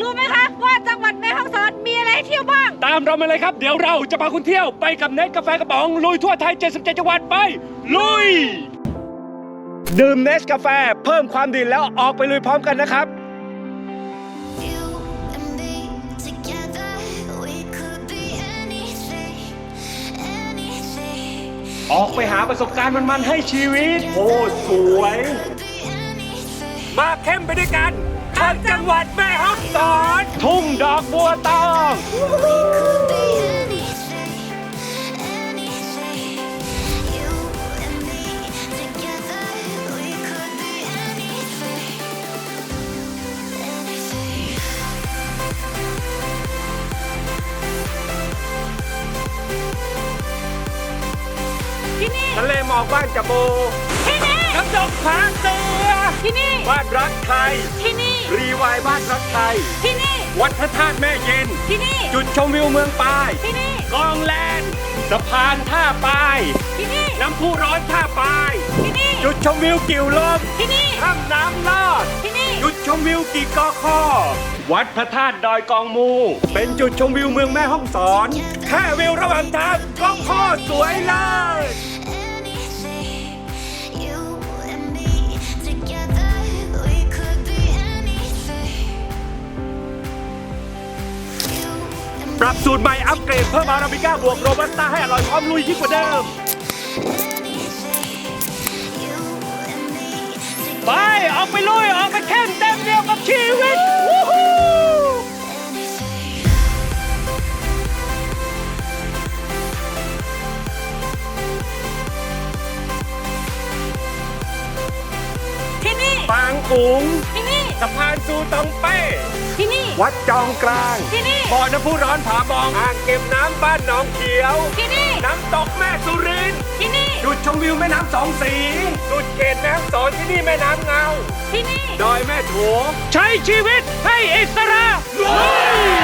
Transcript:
รู้ไหมคะ ว่าจังหวัดแม่ฮ่องสอนมีอะไรให้เที่ยวบ้าง ตามเรามาเลยครับ เดี๋ยวเราจะพาคุณเที่ยวไปกับเน็ตกาแฟกระป๋อง ลุยทั่วไทย 77 จังหวัดไป ลุย ดื่มเนสกาแฟเพิ่มความดีแล้วออกไปลุยพร้อมกันนะครับ You and me together, we could be anything, anything. ออกไปหาประสบการณ์มันๆให้ชีวิต โอ้สวย Could be anything. มาเข้มไปด้วยกัน ทั้งจังหวัดแม่ฮ่องสอน ทุ่งดอกบัวตอง We could be anything, anything. You and me together, we could be anything, anything. ที่นี่ ทะเลหมอกบ้านจโบที่นี่น้ำตกผาเสือที่นี่ บ้านรักไทย ที่นี่ รีวายบ้านรักไทย ที่นี่ วัดพระธาตุแม่เย็น ที่นี่ จุดชมวิวเมืองปายที่นี่กองแลนด์สะพานท่าปายที่นี่ น้ำพุร้อนท่าปายที่นี่ จุดชมวิวกิ่วลมที่นี่ถ้ำน้ำลอดที่นี่ จุดชมวิวกี่กอคอวัดพระธาตุดอยกองมู เป็นจุดชมวิวเมืองแม่ฮ่องสอน แค่วิวระหว่างทางก็พอสวยเลย ปรับสูตรใหม่อัปเกรดเพิ่มอาราบิก้าบวกโรบัสต้าให้อร่อยพร้อมลุยยิ่งกว่าเดิม anything, you and me ไป ออกไปลุย ออกไปเข้มเต็มเดียวกับชีวิตวู้ฮู้ anything. ที่นี่ปางอุ๋งที่นี่ สะพานซูตองเป้ ที่นี่ วัดจองกลางที่นี่ บ่อน้ำพุร้อนผาบองอ่างเก็บน้ำบ้านหนองเขียว ที่นี่ น้ำตกแม่สุรินทร์ที่นี่ จุดชมวิวแม่น้ำสองสีจุดเกตแม่น้ำสอนที่นี่แม่น้ำเงา ที่นี่ ดอยแม่โถใช้ชีวิตให้อิสระวันนี้แหละ